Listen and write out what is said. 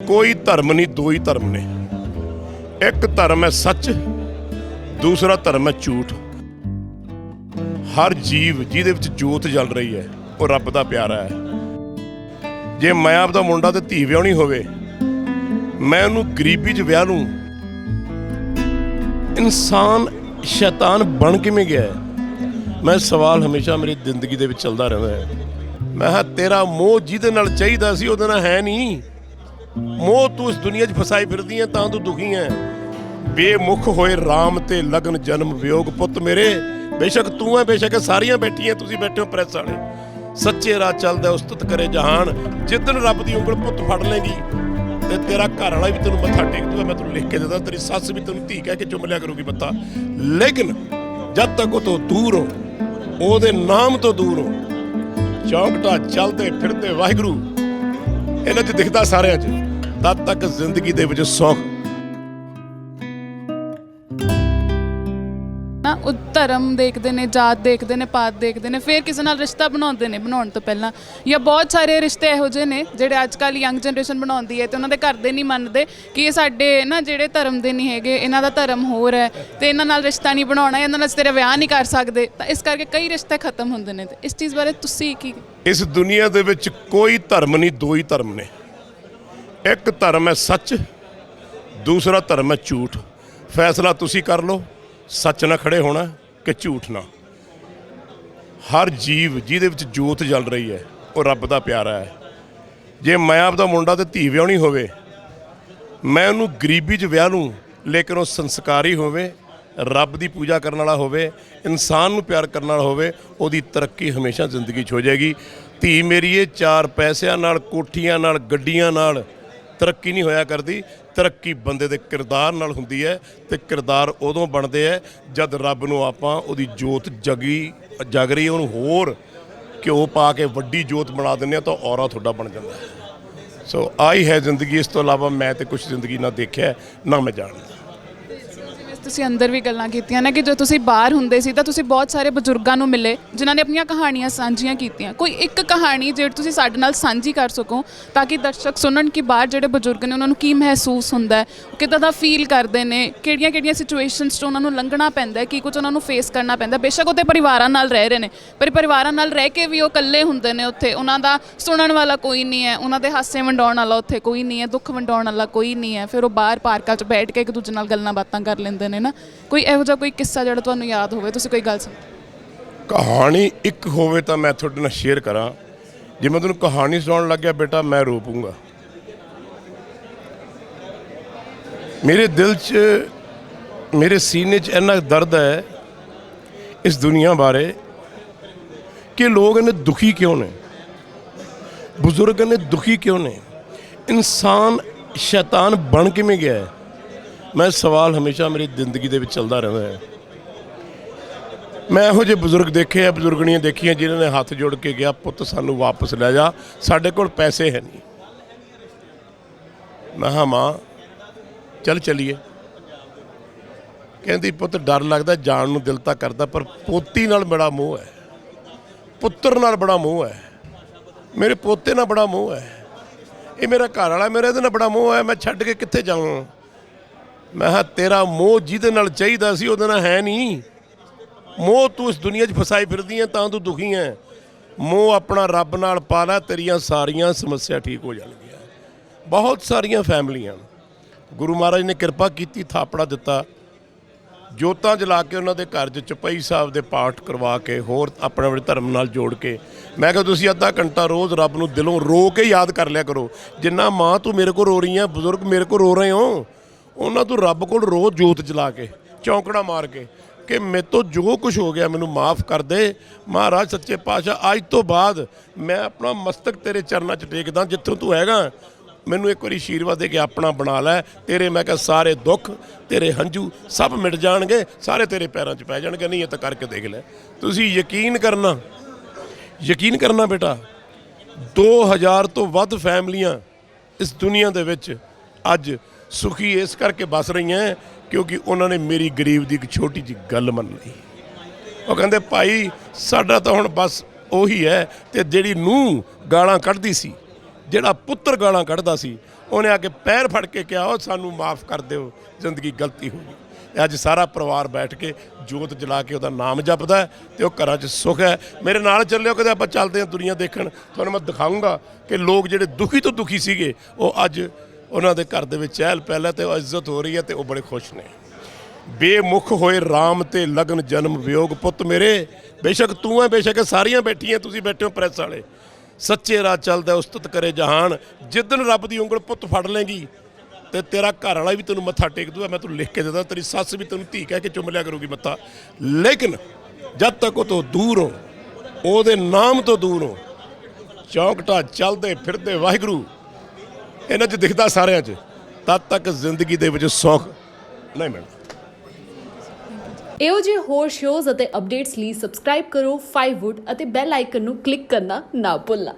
ਕੋਈ ਧਰਮ ਨਹੀਂ, ਦੋ ਹੀ ਧਰਮ ਨੇ। ਇੱਕ ਧਰਮ ਹੈ ਸੱਚ, ਦੂਸਰਾ ਧਰਮ ਹੈ ਝੂਠ। ਹਰ ਜੀਵ ਜਿਹਦੇ ਵਿੱਚ ਜੋਤ ਜਲ ਰਹੀ ਹੈ, ਉਹ ਰੱਬ ਦਾ ਪਿਆਰਾ ਹੈ। ਜੇ ਮੈਂ ਆਪਦਾ ਮੁੰਡਾ ਤੇ ਧੀ ਵਿਆਹਣੀ ਹੋਵੇ, ਮੈਂ ਉਹਨੂੰ ਗਰੀਬੀ 'ਚ ਵਿਆਹ ਲੂੰ। ਇਨਸਾਨ, ਸ਼ੈਤਾਨ ਬਣ ਕਿਵੇਂ ਗਿਆ ਹੈ? ਮੈਂ ਸਵਾਲ ਹਮੇਸ਼ਾ ਮੇਰੀ ਜ਼ਿੰਦਗੀ ਦੇ ਵਿੱਚ ਚੱਲਦਾ ਰਹਿੰਦਾ ਹੈ। ਮੈਂ ਕਿਹਾ, ਤੇਰਾ ਮੋਹ ਜਿਹਦੇ ਨਾਲ ਚਾਹੀਦਾ ਸੀ, ਉਹਦੇ ਨਾਲ ਹੈ ਨਹੀਂ। ਮੋਹ ਤੂੰ ਇਸ ਦੁਨੀਆ 'ਚ ਫਸਾਈ ਫਿਰਦੀ ਹੈ ਤਾਂ ਤੂੰ ਦੁਖੀ ਹੈ ਬੇਮੁਖ ਹੋਏ RAM ਤੇ ਲਗਨ ਜਨਮ ਵਿਯੋਗ ਪੁੱਤ ਮੇਰੇ, ਬੇਸ਼ੱਕ ਤੂੰ ਹੈ ਬੇਸ਼ੱਕ ਸਾਰੀਆਂ ਬੈਠੀਆਂ, ਤੁਸੀਂ ਬੈਠੇ ਹੋ ਪ੍ਰੈਸ ਵਾਲੇ। ਸੱਚੇ ਰਾਹ ਚੱਲਦਾ, ਉਸਤਤ ਕਰੇ ਜਹਾਨ। ਜਿੱਦਣ ਰੱਬ ਦੀ ਉਂਗਲ ਪੁੱਤ ਫੜ ਲੇਗੀ ਤੇ ਤੇਰਾ ਘਰ ਵਾਲਾ ਵੀ ਤੈਨੂੰ ਮੱਥਾ ਟੇਕ ਦੂਗਾ, ਮੈਂ ਤੈਨੂੰ ਲਿਖ ਕੇ ਦਿੰਦਾ, ਤੇਰੀ ਸੱਸ ਵੀ ਤੈਨੂੰ ਧੀ ਕਹਿ ਕੇ ਚੁੰਮ ਲਿਆ ਕਰੂਗੀ ਮੱਥਾ ਲੇਕਿਨ ਜਦ ਤੱਕ ਉਹ ਤੋਂ ਦੂਰ ਹੋ, ਉਹਦੇ ਨਾਮ ਤੋਂ ਦੂਰ ਹੋ, ਚੌਂਕਟਾ ਚੱਲਦੇ ਫਿਰਦੇ ਵਾਹਿਗੁਰੂ, ਇਹਨਾਂ 'ਚ ਦਿਖਦਾ ਸਾਰਿਆਂ 'ਚ। ਤਦ ਤੱਕ ਜ਼ਿੰਦਗੀ ਦੇ ਵਿੱਚ ਸੁੱਖ। ਨਾ ਉਹ ਧਰਮ ਦੇਖਦੇ ਨੇ ਜਾਤ ਦੇਖਦੇ ਨੇ ਪਾਤ ਦੇਖਦੇ ਨੇ ਫਿਰ ਕਿਸੇ ਨਾਲ ਰਿਸ਼ਤਾ ਬਣਾਉਂਦੇ ਨੇ ਬਣਾਉਣ ਤੋਂ ਪਹਿਲਾਂ। ਜਾਂ ਬਹੁਤ ਸਾਰੇ ਰਿਸ਼ਤੇ ਇਹੋ ਜਿਹੇ ਨੇ ਜਿਹੜੇ ਅੱਜ ਕੱਲ ਯੰਗ ਜਨਰੇਸ਼ਨ ਬਣਾਉਂਦੀ ਹੈ ਤੇ ਉਹਨਾਂ ਦੇ ਘਰ ਦੇ ਨਹੀਂ ਮੰਨਦੇ ਕਿ ਇਹ ਸਾਡੇ ਨਾ ਜਿਹੜੇ ਧਰਮ ਦੇ ਨਹੀਂ ਹੈਗੇ ਇਹਨਾਂ ਦਾ ਧਰਮ ਹੋਰ ਹੈ ਤੇ ਇਹਨਾਂ ਨਾਲ ਰਿਸ਼ਤਾ ਨਹੀਂ ਬਣਾਉਣਾ ਇਹਨਾਂ ਨਾਲ ਤੇਰਾ ਵਿਆਹ ਨਹੀਂ ਕਰ ਸਕਦੇ। ਤਾਂ ਇਸ ਕਰਕੇ ਕਈ ਰਿਸ਼ਤੇ ਖਤਮ ਹੁੰਦੇ ਨੇ ਤੇ ਇਸ ਚੀਜ਼ ਬਾਰੇ ਤੁਸੀਂ ਕੀ ਇਸ ਦੁਨੀਆ ਦੇ ਵਿੱਚ ਕੋਈ ਧਰਮ ਨਹੀਂ ਦੋ ਹੀ ਧਰਮ ਨੇ। ਇੱਕ ਧਰਮ ਹੈ ਸੱਚ, ਦੂਸਰਾ ਧਰਮ ਹੈ ਝੂਠ। ਫੈਸਲਾ ਤੁਸੀਂ ਕਰ ਲਓ, ਸੱਚ ਨਾਲ ਖੜੇ ਹੋਣਾ ਕਿ ਝੂਠ ਨਾਲ ਹਰ ਜੀਵ ਜਿਹਦੇ ਵਿੱਚ ਜੋਤ ਜਲ ਰਹੀ ਹੈ, ਉਹ ਰੱਬ ਦਾ ਪਿਆਰਾ ਹੈ। ਜੇ ਮੈਂ ਆਪਦਾ ਮੁੰਡਾ ਤੇ ਧੀ ਵਿਆਹਣੀ ਹੋਵੇ, ਮੈਂ ਉਹਨੂੰ ਗਰੀਬੀ 'ਚ ਵਿਆਹ ਲੂੰ, ਲੇਕਿਨ ਉਹ ਸੰਸਕਾਰੀ ਹੋਵੇ, ਰੱਬ ਦੀ ਪੂਜਾ ਕਰਨ ਵਾਲਾ ਹੋਵੇ, ਇਨਸਾਨ ਨੂੰ ਪਿਆਰ ਕਰਨ ਵਾਲਾ ਹੋਵੇ, ਉਹਦੀ ਤਰੱਕੀ ਹਮੇਸ਼ਾ ਜ਼ਿੰਦਗੀ 'ਚ ਹੋ ਜਾਏਗੀ। ਧੀ ਮੇਰੀ ਇਹ ਚਾਰ ਪੈਸਿਆਂ ਨਾਲ, ਕੋਠੀਆਂ ਨਾਲ, ਗੱਡੀਆਂ ਨਾਲ ਤਰੱਕੀ ਨਹੀਂ ਹੋਇਆ ਕਰਦੀ। ਤਰੱਕੀ ਬੰਦੇ ਦੇ ਕਿਰਦਾਰ ਨਾਲ ਹੁੰਦੀ ਹੈ ਤੇ ਕਿਰਦਾਰ ਉਦੋਂ ਬਣਦੇ ਹੈ ਜਦ ਰੱਬ ਨੂੰ ਆਪਾਂ ਉਹਦੀ ਜੋਤ ਜਗੀ, ਜਗ ਰਹੀ ਉਹਨੂੰ ਹੋਰ ਘਿਓ ਪਾ ਕੇ ਵੱਡੀ ਜੋਤ ਬਣਾ ਦਿੰਦੇ ਆ ਤਾਂ ਔਰਾ ਤੁਹਾਡਾ ਬਣ ਜਾਂਦਾ ਹੈ। ਸੋ ਆਈ ਹੈ ਜ਼ਿੰਦਗੀ, ਇਸ ਤੋਂ ਇਲਾਵਾ ਮੈਂ ਤੇ ਕੁਝ ਜ਼ਿੰਦਗੀ ਨਾ ਦੇਖਿਆ, ਨਾ ਮੈਂ ਜਾਣਦਾ। ਤੁਸੀਂ ਅੰਦਰ ਵੀ ਗੱਲਾਂ ਕੀਤੀਆਂ ਨੇ ਕਿ ਜਦੋਂ ਤੁਸੀਂ ਬਾਹਰ ਹੁੰਦੇ ਸੀ ਤਾਂ ਤੁਸੀਂ ਬਹੁਤ ਸਾਰੇ ਬਜ਼ੁਰਗਾਂ ਨੂੰ ਮਿਲੇ, ਜਿਨ੍ਹਾਂ ਨੇ ਆਪਣੀਆਂ ਕਹਾਣੀਆਂ ਸਾਂਝੀਆਂ ਕੀਤੀਆਂ। ਕੋਈ ਇੱਕ ਕਹਾਣੀ ਜਿਹੜੀ ਤੁਸੀਂ ਸਾਡੇ ਨਾਲ ਸਾਂਝੀ ਕਰ ਸਕੋ ਤਾਂ ਕਿ ਦਰਸ਼ਕ ਸੁਣਨ ਕਿ ਬਾਹਰ ਜਿਹੜੇ ਬਜ਼ੁਰਗ ਨੇ ਉਹਨਾਂ ਨੂੰ ਕੀ ਮਹਿਸੂਸ ਹੁੰਦਾ ਹੈ ਕਿੱਦਾਂ ਦਾ ਫੀਲ ਕਰਦੇ ਨੇ ਕਿਹੜੀਆਂ ਕਿਹੜੀਆਂ ਸਿਚੁਏਸ਼ਨਸ 'ਚ ਉਹਨਾਂ ਨੂੰ ਲੰਘਣਾ ਪੈਂਦਾ ਹੈ, ਕੀ ਕੁਝ ਉਹਨਾਂ ਨੂੰ ਫੇਸ ਕਰਨਾ ਪੈਂਦਾ ਬੇਸ਼ੱਕ ਉਹ ਤੇ ਪਰਿਵਾਰਾਂ ਨਾਲ ਰਹਿ ਰਹੇ ਨੇ, ਪਰ ਪਰਿਵਾਰਾਂ ਨਾਲ ਰਹਿ ਕੇ ਵੀ ਉਹ ਇਕੱਲੇ ਹੁੰਦੇ ਨੇ ਉੱਥੇ। ਉਹਨਾਂ ਦਾ ਸੁਣਨ ਵਾਲਾ ਕੋਈ ਨਹੀਂ ਹੈ, ਉਹਨਾਂ ਦੇ ਹਾਸੇ ਵੰਡਾਉਣ ਵਾਲਾ ਉੱਥੇ ਕੋਈ ਨਹੀਂ ਹੈ, ਦੁੱਖ ਵੰਡਾਉਣ ਵਾਲਾ ਕੋਈ ਨਹੀਂ ਹੈ। ਫਿਰ ਉਹ ਬਾਹਰ ਪਾਰਕਾਂ 'ਚ ਬੈਠ ਕੇ ਇੱਕ ਦੂਜੇ ਨਾਲ ਗੱਲਾਂ ਬਾਤਾਂ ਕਰ ਲੈਂਦੇ ਨੇ। ਨਾ ਕੋਈ ਇਹੋ ਜਿਹਾ ਕੋਈ ਕਿੱਸਾ ਜਿਹੜਾ ਤੁਹਾਨੂੰ ਯਾਦ ਹੋਵੇ, ਤੁਸੀਂ ਕੋਈ ਗੱਲ ਸੁਣ। ਕਹਾਣੀ ਇੱਕ ਹੋਵੇ ਤਾਂ ਮੈਂ ਤੁਹਾਡੇ ਨਾਲ ਸ਼ੇਅਰ ਕਰਾਂ। ਜੇ ਮੈਂ ਤੁਹਾਨੂੰ ਕਹਾਣੀ ਸੁਣਾਉਣ ਲੱਗਿਆ, ਬੇਟਾ ਮੈਂ ਰੋ ਪੂੰਗਾ ਮੇਰੇ ਦਿਲ 'ਚ, ਮੇਰੇ ਸੀਨੇ 'ਚ ਇੰਨਾ ਦਰਦ ਹੈ ਇਸ ਦੁਨੀਆ ਬਾਰੇ ਕਿ ਲੋਕ ਇਹਨੇ ਦੁਖੀ ਕਿਉਂ ਨੇ? ਬਜ਼ੁਰਗ ਨੇ ਦੁਖੀ ਕਿਉਂ ਨੇ? ਇਨਸਾਨ ਸ਼ੈਤਾਨ ਬਣ ਕਿਵੇਂ ਗਿਆ ਹੈ? ਮੈਂ ਸਵਾਲ ਹਮੇਸ਼ਾ ਮੇਰੀ ਜ਼ਿੰਦਗੀ ਦੇ ਵਿੱਚ ਚੱਲਦਾ ਰਹਿੰਦਾ ਹੈ। ਮੈਂ ਇਹੋ ਜਿਹੇ ਬਜ਼ੁਰਗ ਦੇਖੇ ਆ, ਬਜ਼ੁਰਗਣੀਆਂ ਦੇਖੀਆਂ, ਜਿਨ੍ਹਾਂ ਨੇ ਹੱਥ ਜੋੜ ਕੇ ਗਿਆ ਪੁੱਤ, ਸਾਨੂੰ ਵਾਪਸ ਲੈ ਜਾ। ਸਾਡੇ ਕੋਲ ਪੈਸੇ ਹੈ ਨਹੀਂ। ਮੈਂ ਕਿਹਾ, ਮਾਂ, ਚੱਲ ਚਲੀਏ। ਕਹਿੰਦੀ, ਪੁੱਤ, ਡਰ ਲੱਗਦਾ, ਜਾਣ ਨੂੰ ਦਿਲ ਤਾਂ ਕਰਦਾ, ਪਰ ਪੋਤੀ ਨਾਲ ਬੜਾ ਮੋਹ ਹੈ। ਪੁੱਤਰ ਨਾਲ ਬੜਾ ਮੋਹ ਹੈ। ਮੇਰੇ ਪੋਤੇ ਨਾਲ ਬੜਾ ਮੋਹ ਹੈ। ਇਹ ਮੇਰਾ ਘਰ ਵਾਲਾ ਮੇਰੇ ਇਹਦੇ ਨਾਲ ਬੜਾ ਮੋਹ ਹੈ। ਮੈਂ ਛੱਡ ਕੇ ਕਿੱਥੇ ਜਾਵਾਂ? ਮੈਂ ਕਿਹਾ, ਤੇਰਾ ਮੋਹ ਜਿਹਦੇ ਨਾਲ ਚਾਹੀਦਾ ਸੀ, ਉਹਦੇ ਨਾਲ ਹੈ ਨਹੀਂ। ਮੋਹ ਤੂੰ ਇਸ ਦੁਨੀਆ 'ਚ ਫਸਾਈ ਫਿਰਦੀ ਹੈ ਤਾਂ ਤੂੰ ਦੁਖੀ ਹੈ ਮੋਹ ਆਪਣਾ ਰੱਬ ਨਾਲ ਪਾ ਲੈ, ਤੇਰੀਆਂ ਸਾਰੀਆਂ ਸਮੱਸਿਆ ਠੀਕ ਹੋ ਜਾਣਗੀਆਂ। ਬਹੁਤ ਸਾਰੀਆਂ ਫੈਮਲੀਆਂ ਗੁਰੂ ਮਹਾਰਾਜ ਨੇ ਕਿਰਪਾ ਕੀਤੀ, ਥਾਪੜਾ ਦਿੱਤਾ। ਜੋਤਾਂ ਜਲਾ ਕੇ ਉਹਨਾਂ ਦੇ ਘਰ 'ਚ ਚਪਈ ਸਾਹਿਬ ਦੇ ਪਾਠ ਕਰਵਾ ਕੇ, ਹੋਰ ਆਪਣੇ ਆਪਣੇ ਧਰਮ ਨਾਲ ਜੋੜ ਕੇ। ਮੈਂ ਕਿਹਾ, ਤੁਸੀਂ ਅੱਧਾ ਘੰਟਾ ਰੋਜ਼ ਰੱਬ ਨੂੰ ਦਿਲੋਂ ਰੋ ਕੇ ਯਾਦ ਕਰ ਲਿਆ ਕਰੋ। ਜਿੰਨਾ ਮਾਂ ਤੂੰ ਮੇਰੇ ਕੋਲ ਰੋ ਰਹੀ ਹੈ ਬਜ਼ੁਰਗ ਮੇਰੇ ਕੋਲ ਰੋ ਰਹੇ ਹੋ ਉਹਨਾਂ ਤੋਂ ਰੱਬ ਕੋਲ ਰੋਜ਼ ਜੋਤ ਜਲਾ ਕੇ, ਚੌਂਕੜਾ ਮਾਰ ਕੇ ਕਿ ਮੇਰੇ ਤੋਂ ਜੋ ਕੁਝ ਹੋ ਗਿਆ ਮੈਨੂੰ ਮਾਫ ਕਰ ਦੇ। ਮਹਾਰਾਜ, ਸੱਚੇ ਪਾਤਸ਼ਾਹ, ਅੱਜ ਤੋਂ ਬਾਅਦ ਮੈਂ ਆਪਣਾ ਮਸਤਕ ਤੇਰੇ ਚਰਨਾਂ 'ਚ ਟੇਕਦਾ, ਜਿੱਥੋਂ ਤੂੰ ਹੈਗਾ, ਮੈਨੂੰ ਇੱਕ ਵਾਰੀ ਆਸ਼ੀਰਵਾਦ ਦੇ ਕੇ ਆਪਣਾ ਬਣਾ ਲੈ। ਤੇਰੇ ਮੈਂ ਕਿਹਾ ਸਾਰੇ ਦੁੱਖ, ਤੇਰੇ ਹੰਝੂ ਸਭ ਮਿਟ ਜਾਣਗੇ, ਸਾਰੇ ਤੇਰੇ ਪੈਰਾਂ 'ਚ ਪੈ ਜਾਣਗੇ, ਨਹੀਂ ਇਹ ਤਾਂ ਕਰਕੇ ਦੇਖ ਲੈ। ਤੁਸੀਂ ਯਕੀਨ ਕਰਨਾ ਯਕੀਨ ਕਰਨਾ ਬੇਟਾ 2000 ਤੋਂ ਵੱਧ ਫੈਮਲੀਆਂ ਇਸ ਦੁਨੀਆ ਦੇ ਵਿੱਚ ਅੱਜ ਸੁਖੀ ਇਸ ਕਰਕੇ ਬਸ ਰਹੀਆਂ ਕਿਉਂਕਿ ਉਹਨਾਂ ਨੇ ਮੇਰੀ ਗਰੀਬ ਦੀ ਇੱਕ ਛੋਟੀ ਜਿਹੀ ਗੱਲ ਮੰਨ ਲਈ। ਉਹ ਕਹਿੰਦੇ, ਭਾਈ, ਸਾਡਾ ਤਾਂ ਹੁਣ ਬਸ ਉਹੀ ਹੈ ਤੇ ਜਿਹੜੀ ਨੂੰ ਗਾਲਾਂ ਕੱਢਦੀ ਸੀ, ਜਿਹੜਾ ਪੁੱਤਰ ਗਾਲਾਂ ਕੱਢਦਾ ਸੀ, ਉਹਨੇ ਆ ਕੇ ਪੈਰ ਫੜ ਕੇ ਕਿਹਾ, ਉਹ ਸਾਨੂੰ ਮਾਫ ਕਰ ਦਿਓ, ਜ਼ਿੰਦਗੀ ਗਲਤੀ ਹੋ ਗਈ। ਅੱਜ ਸਾਰਾ ਪਰਿਵਾਰ ਬੈਠ ਕੇ ਜੋਤ ਜਲਾ ਕੇ ਉਹਦਾ ਨਾਮ ਜਪਦਾ ਹੈ ਤੇ ਉਹ ਘਰਾਂ 'ਚ ਸੁੱਖ ਹੈ ਮੇਰੇ ਨਾਲ ਚੱਲਿਓ, ਕਦੇ ਆਪਾਂ ਚੱਲਦੇ ਹਾਂ ਦੁਨੀਆ ਦੇਖਣ। ਤੁਹਾਨੂੰ ਮੈਂ ਦਿਖਾਊਂਗਾ ਕਿ ਲੋਕ ਜਿਹੜੇ ਦੁਖੀ ਤੋਂ ਦੁਖੀ ਸੀਗੇ, ਉਹ ਅੱਜ ਉਹਨਾਂ ਦੇ ਘਰ ਦੇ ਵਿੱਚ ਚਹਿਲ ਪਹਿਲ ਹੈ ਤੇ ਉਹ ਇੱਜ਼ਤ ਹੋ ਰਹੀ ਹੈ ਤੇ ਉਹ ਬੜੇ ਖੁਸ਼ ਨੇ। ਬੇਮੁਖ ਹੋਏ RAM ਤੇ ਲਗਨ ਜਨਮ ਵਿਯੋਗ ਪੁੱਤ ਮੇਰੇ, ਬੇਸ਼ੱਕ ਤੂੰ ਹੈ, ਬੇਸ਼ੱਕ ਸਾਰੀਆਂ ਬੈਠੀਆਂ, ਤੁਸੀਂ ਬੈਠੇ ਹੋ ਪ੍ਰੈਸ ਵਾਲੇ। ਸੱਚੇ ਰਾਹ ਚੱਲਦਾ, ਉਸਤਤ ਕਰੇ ਜਹਾਨ। ਜਿੱਦਨ ਰੱਬ ਦੀ ਉਂਗਲ ਪੁੱਤ ਫੜ ਲੇਗੀ, ਤੇ ਤੇਰਾ ਘਰ ਵਾਲਾ ਵੀ ਤੈਨੂੰ ਮੱਥਾ ਟੇਕ ਦੂਗਾ, ਮੈਂ ਤੈਨੂੰ ਲਿਖ ਕੇ ਦਿੰਦਾ ਤੇਰੀ ਸੱਸ ਵੀ ਤੈਨੂੰ ਧੀ ਕਹਿ ਕੇ ਚੁੰਮ ਲਿਆ ਕਰੂਗੀ ਮੱਥਾ। ਲੇਕਿਨ ਜਦ ਤੱਕ ਉਹ ਤੋਂ ਦੂਰ ਹੋ, ਉਹਦੇ ਨਾਮ ਤੋਂ ਦੂਰ ਹੋ, ਚੌਂਕਟਾ ਚੱਲਦੇ ਫਿਰਦੇ ਵਾਹਿਗੁਰੂ ਇਹਨਾਂ 'ਚ ਦਿਖਦਾ ਸਾਰਿਆਂ 'ਚ। ਤਦ ਤੱਕ ਜ਼ਿੰਦਗੀ ਦੇ ਵਿੱਚ ਸੌਖ ਨਹੀਂ ਮਿਲਦਾ। ਇਹੋ ਜਿਹੇ ਹੋਰ ਸ਼ੋਜ਼ ਅਤੇ ਅਪਡੇਟਸ ਲਈ ਸਬਸਕ੍ਰਾਈਬ ਕਰੋ 5wood ਅਤੇ ਬੈਲ ਆਈਕਨ ਨੂੰ ਕਲਿੱਕ ਕਰਨਾ ਨਾ ਭੁੱਲਣਾ।